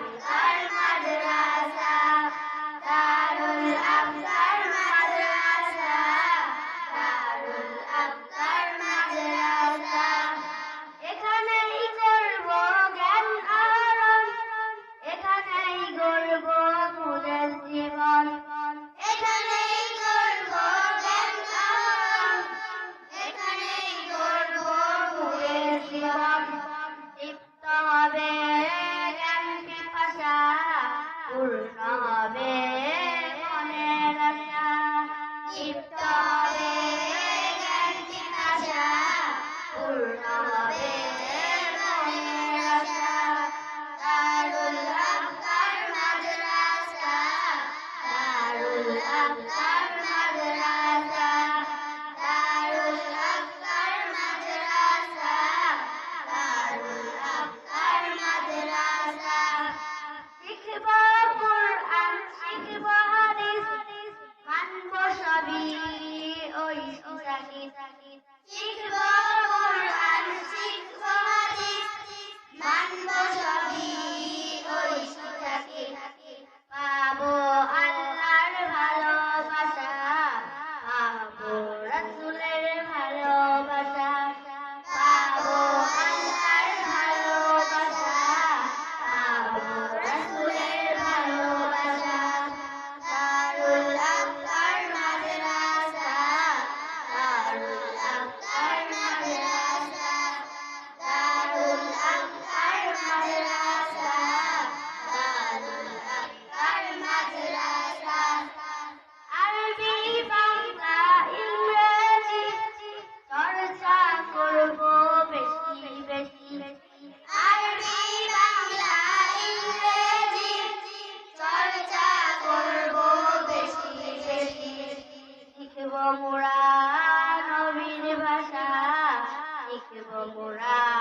拉比拉。Shikha মোরা নবীর ভাষা শিখব মোরা